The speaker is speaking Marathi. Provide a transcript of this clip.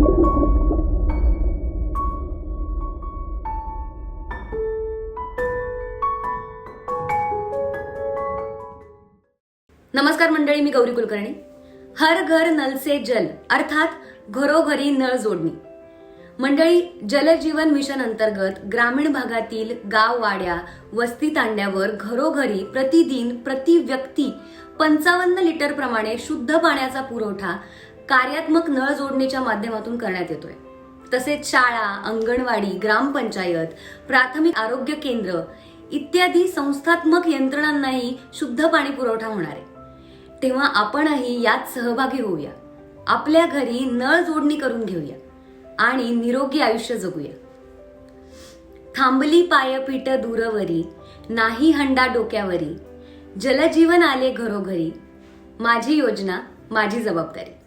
नमस्कार मंडळी मी गौरी कुलकर्णी. हर घर नल से जल अर्थात घरोघरी नळ जोडणी. मंडळी जलजीवन मिशन अंतर्गत ग्रामीण भागातील गाव वाड्या वस्ती तांड्यावर घरोघरी प्रतिदिन प्रति व्यक्ती पंचावन्न लिटर प्रमाणे शुद्ध पाण्याचा पुरवठा कार्यात्मक नळ जोडणीच्या माध्यमातून करण्यात येतोय. तसेच शाळा अंगणवाडी ग्रामपंचायत प्राथमिक आरोग्य केंद्र इत्यादी संस्थात्मक यंत्रणांनाही शुद्ध पाणी पुरवठा होणार आहे. तेव्हा आपणही यात सहभागी होऊया. आपल्या घरी नळ जोडणी करून घेऊया आणि निरोगी आयुष्य जगूया. थांबली पायपीठ दूरवरी नाही हंडा डोक्यावरी जलजीवन आले घरोघरी माझी योजना माझी जबाबदारी.